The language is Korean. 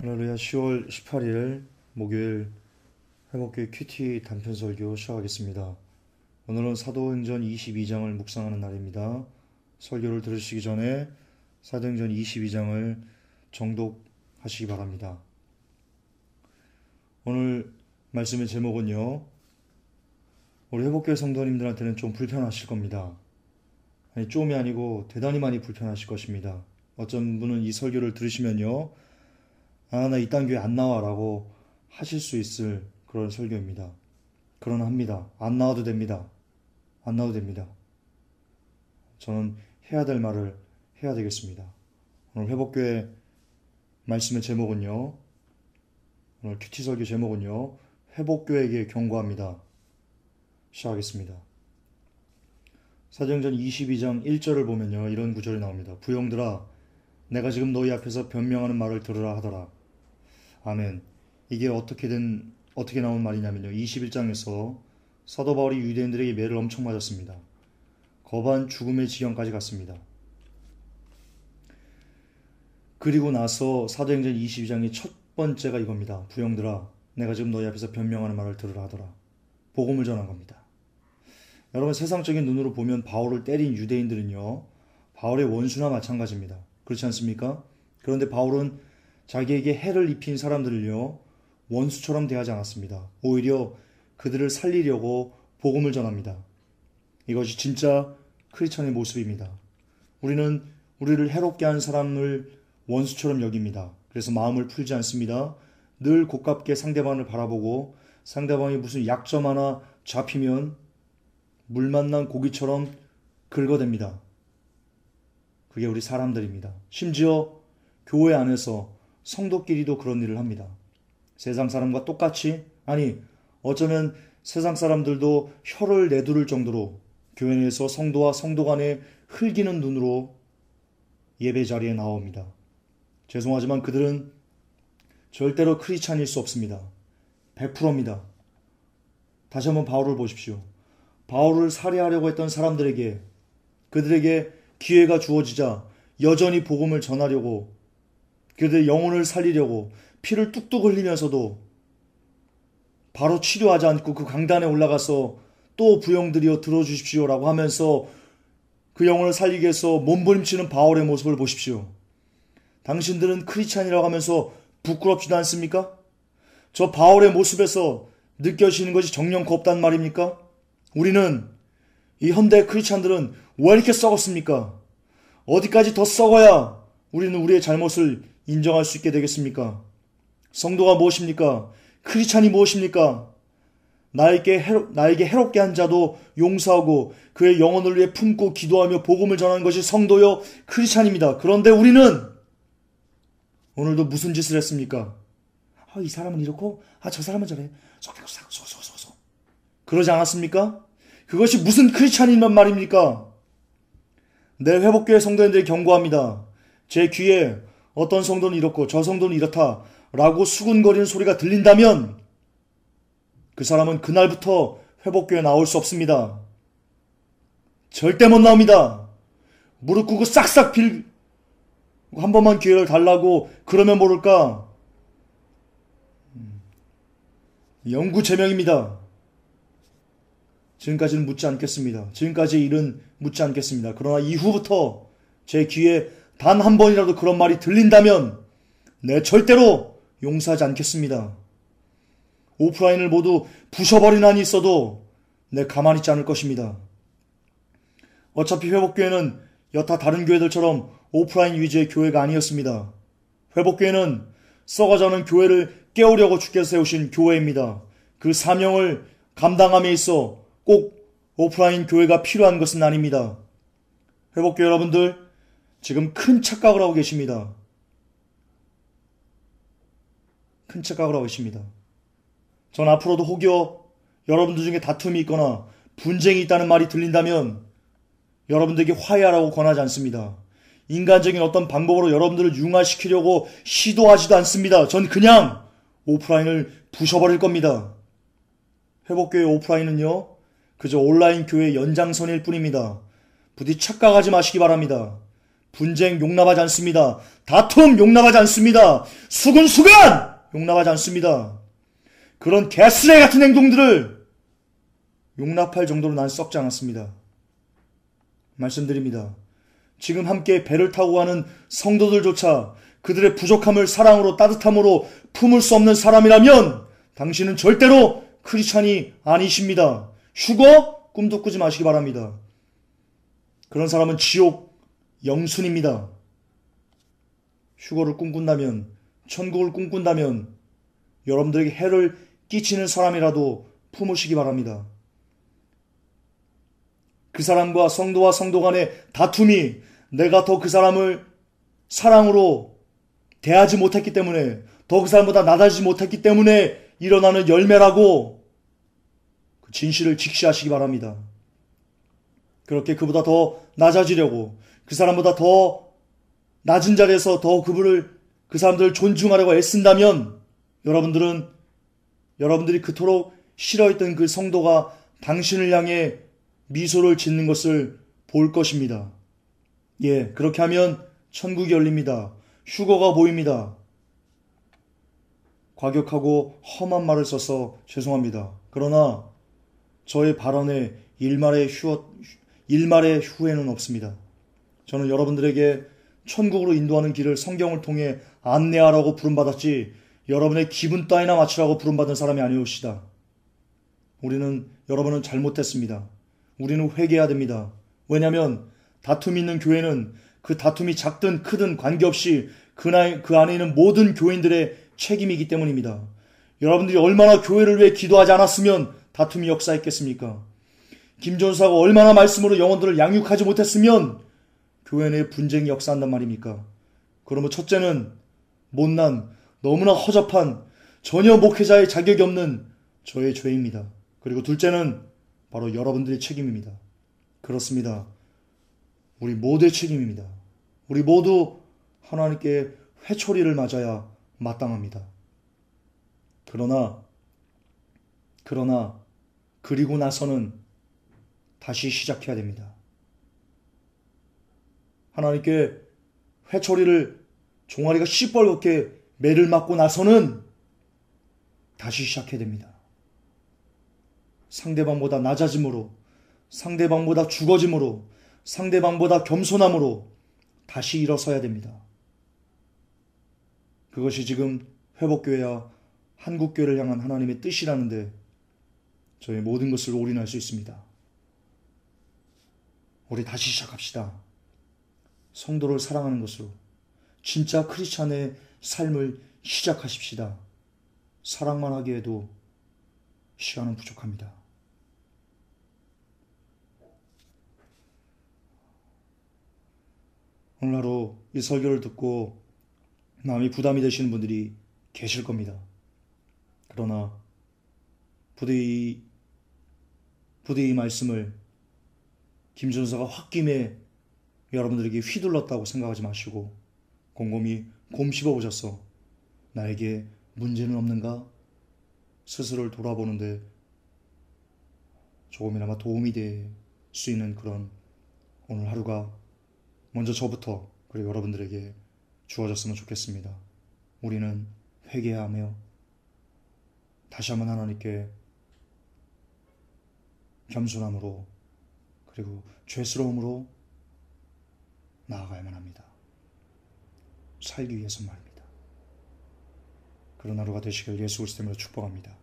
할렐루야 10월 18일 목요일 회복교회 큐티 단편 설교 시작하겠습니다. 오늘은 사도행전 22장을 묵상하는 날입니다. 설교를 들으시기 전에 사도행전 22장을 정독하시기 바랍니다. 오늘 말씀의 제목은요. 우리 회복교회 성도님들한테는 좀 불편하실 겁니다. 아니 좀이 아니고 대단히 많이 불편하실 것입니다. 어떤 분은 이 설교를 들으시면요. 아, 나 이딴 교회 안 나와 라고 하실 수 있을 그런 설교입니다. 그러나 합니다. 안 나와도 됩니다. 안 나와도 됩니다. 저는 해야 될 말을 해야 되겠습니다. 오늘 회복교회 말씀의 제목은요. 오늘 큐티 설교 제목은요. 회복교회에게 경고합니다. 시작하겠습니다. 사도행전 22장 1절을 보면요. 이런 구절이 나옵니다. 부용들아 내가 지금 너희 앞에서 변명하는 말을 들으라 하더라. 아멘. 이게 어떻게 된 어떻게 나온 말이냐면요. 21장에서 사도 바울이 유대인들에게 매를 엄청 맞았습니다. 거반 죽음의 지경까지 갔습니다. 그리고 나서 사도행전 22장의 첫 번째가 이겁니다. 부영들아, 내가 지금 너희 앞에서 변명하는 말을 들으라 하더라. 복음을 전한 겁니다. 여러분 세상적인 눈으로 보면 바울을 때린 유대인들은요. 바울의 원수나 마찬가지입니다. 그렇지 않습니까? 그런데 바울은 자기에게 해를 입힌 사람들을요. 원수처럼 대하지 않았습니다. 오히려 그들을 살리려고 복음을 전합니다. 이것이 진짜 크리스천의 모습입니다. 우리는 우리를 해롭게 한 사람을 원수처럼 여깁니다. 그래서 마음을 풀지 않습니다. 늘 고깝게 상대방을 바라보고 상대방이 무슨 약점 하나 잡히면 물 만난 고기처럼 긁어댑니다. 그게 우리 사람들입니다. 심지어 교회 안에서 성도끼리도 그런 일을 합니다. 세상 사람과 똑같이 아니 어쩌면 세상 사람들도 혀를 내두를 정도로 교회 내에서 성도와 성도 간에 흘기는 눈으로 예배 자리에 나옵니다. 죄송하지만 그들은 절대로 크리스찬일 수 없습니다. 100%입니다. 다시 한번 바울을 보십시오. 바울을 살해하려고 했던 사람들에게 그들에게 기회가 주어지자 여전히 복음을 전하려고 그들의 영혼을 살리려고 피를 뚝뚝 흘리면서도 바로 치료하지 않고 그 강단에 올라가서 또 부영들이여 들어주십시오라고 하면서 그 영혼을 살리기 위해서 몸부림치는 바울의 모습을 보십시오. 당신들은 크리스찬이라고 하면서 부끄럽지도 않습니까? 저 바울의 모습에서 느껴지는 것이 정령코 없단 말입니까? 우리는 이 현대 크리스찬들은 왜 이렇게 썩었습니까? 어디까지 더 썩어야 우리는 우리의 잘못을 인정할 수 있게 되겠습니까? 성도가 무엇입니까? 크리스찬이 무엇입니까? 나에게, 해로, 나에게 해롭게 한 자도 용서하고 그의 영혼을 위해 품고 기도하며 복음을 전하는 것이 성도요 크리스찬입니다. 그런데 우리는 오늘도 무슨 짓을 했습니까? 아, 이 사람은 이렇고, 아, 저 사람은 저래. 쏙쏙쏙쏙쏙쏙. 그러지 않았습니까? 그것이 무슨 크리스찬이란 말입니까? 내 회복교회 성도님들이 경고합니다. 제 귀에 어떤 성도는 이렇고 저 성도는 이렇다 라고 수군거리는 소리가 들린다면 그 사람은 그날부터 회복교회 나올 수 없습니다. 절대 못 나옵니다. 무릎 꿇고 싹싹 빌, 한 번만 기회를 달라고 그러면 모를까? 영구 제명입니다. 지금까지는 묻지 않겠습니다. 지금까지의 일은 묻지 않겠습니다. 그러나 이후부터 제 귀에 단 한 번이라도 그런 말이 들린다면 내 절대로 용서하지 않겠습니다. 오프라인을 모두 부셔버린 한이 있어도 내 가만히 있지 않을 것입니다. 어차피 회복교회는 여타 다른 교회들처럼 오프라인 위주의 교회가 아니었습니다. 회복교회는 썩어가는 교회를 깨우려고 주께서 세우신 교회입니다. 그 사명을 감당함에 있어 꼭 오프라인 교회가 필요한 것은 아닙니다. 회복교회 여러분들, 지금 큰 착각을 하고 계십니다. 큰 착각을 하고 계십니다. 전 앞으로도 혹여 여러분들 중에 다툼이 있거나 분쟁이 있다는 말이 들린다면 여러분들에게 화해하라고 권하지 않습니다. 인간적인 어떤 방법으로 여러분들을 융화시키려고 시도하지도 않습니다. 전 그냥 오프라인을 부셔버릴 겁니다. 회복교회 오프라인은요, 그저 온라인 교회 연장선일 뿐입니다. 부디 착각하지 마시기 바랍니다. 분쟁 용납하지 않습니다. 다툼 용납하지 않습니다. 수근수근 용납하지 않습니다. 그런 개쓰레 같은 행동들을 용납할 정도로 난 썩지 않았습니다. 말씀드립니다. 지금 함께 배를 타고 가는 성도들조차 그들의 부족함을 사랑으로 따뜻함으로 품을 수 없는 사람이라면 당신은 절대로 크리스찬이 아니십니다. 휴거 꿈도 꾸지 마시기 바랍니다. 그런 사람은 지옥 영순입니다. 휴거를 꿈꾼다면 천국을 꿈꾼다면 여러분들에게 해를 끼치는 사람이라도 품으시기 바랍니다. 그 사람과 성도와 성도 간의 다툼이 내가 더 그 사람을 사랑으로 대하지 못했기 때문에 더 그 사람보다 나다지 못했기 때문에 일어나는 열매라고 그 진실을 직시하시기 바랍니다. 그렇게 그보다 더 낮아지려고 그 사람보다 더 낮은 자리에서 더 그분을 그 사람들을 존중하려고 애쓴다면 여러분들은 여러분들이 그토록 싫어했던 그 성도가 당신을 향해 미소를 짓는 것을 볼 것입니다. 예, 그렇게 하면 천국이 열립니다. 휴거가 보입니다. 과격하고 험한 말을 써서 죄송합니다. 그러나 저의 발언에 일말의 휴 일말의 후회는 없습니다. 저는 여러분들에게 천국으로 인도하는 길을 성경을 통해 안내하라고 부름받았지 여러분의 기분 따위나 맞추라고 부름받은 사람이 아니옵시다. 우리는 여러분은 잘못했습니다. 우리는 회개해야 됩니다. 왜냐하면 다툼이 있는 교회는 그 다툼이 작든 크든 관계없이 그, 나이, 그 안에 있는 모든 교인들의 책임이기 때문입니다. 여러분들이 얼마나 교회를 위해 기도하지 않았으면 다툼이 역사했겠습니까? 김 전사가 얼마나 말씀으로 영혼들을 양육하지 못했으면 교회 내에 분쟁이 역사한단 말입니까? 그러면 첫째는 못난, 너무나 허접한, 전혀 목회자의 자격이 없는 저의 죄입니다. 그리고 둘째는 바로 여러분들의 책임입니다. 그렇습니다. 우리 모두의 책임입니다. 우리 모두 하나님께 회초리를 맞아야 마땅합니다. 그러나, 그러나, 그리고 나서는 다시 시작해야 됩니다. 하나님께 회초리를 종아리가 시뻘겋게 매를 맞고 나서는 다시 시작해야 됩니다. 상대방보다 낮아짐으로, 상대방보다 죽어짐으로, 상대방보다 겸손함으로 다시 일어서야 됩니다. 그것이 지금 회복교회와 한국교회를 향한 하나님의 뜻이라는데 저희 모든 것을 올인할 수 있습니다. 우리 다시 시작합시다. 성도를 사랑하는 것으로 진짜 크리스찬의 삶을 시작하십시다. 사랑만 하기에도 시간은 부족합니다. 오늘 하루 이 설교를 듣고 마음이 부담이 되시는 분들이 계실 겁니다. 그러나 부디 부디 이 말씀을 김준서가 홧김에 여러분들에게 휘둘렀다고 생각하지 마시고 곰곰이 곰씹어 보셔서 나에게 문제는 없는가 스스로를 돌아보는데 조금이나마 도움이 될 수 있는 그런 오늘 하루가 먼저 저부터 그리고 여러분들에게 주어졌으면 좋겠습니다. 우리는 회개하며 다시 한번 하나님께 겸손함으로 그리고 죄스러움으로 나아가야만 합니다. 살기 위해서 말입니다. 그런 하루가 되시길 예수 그리스도로 축복합니다.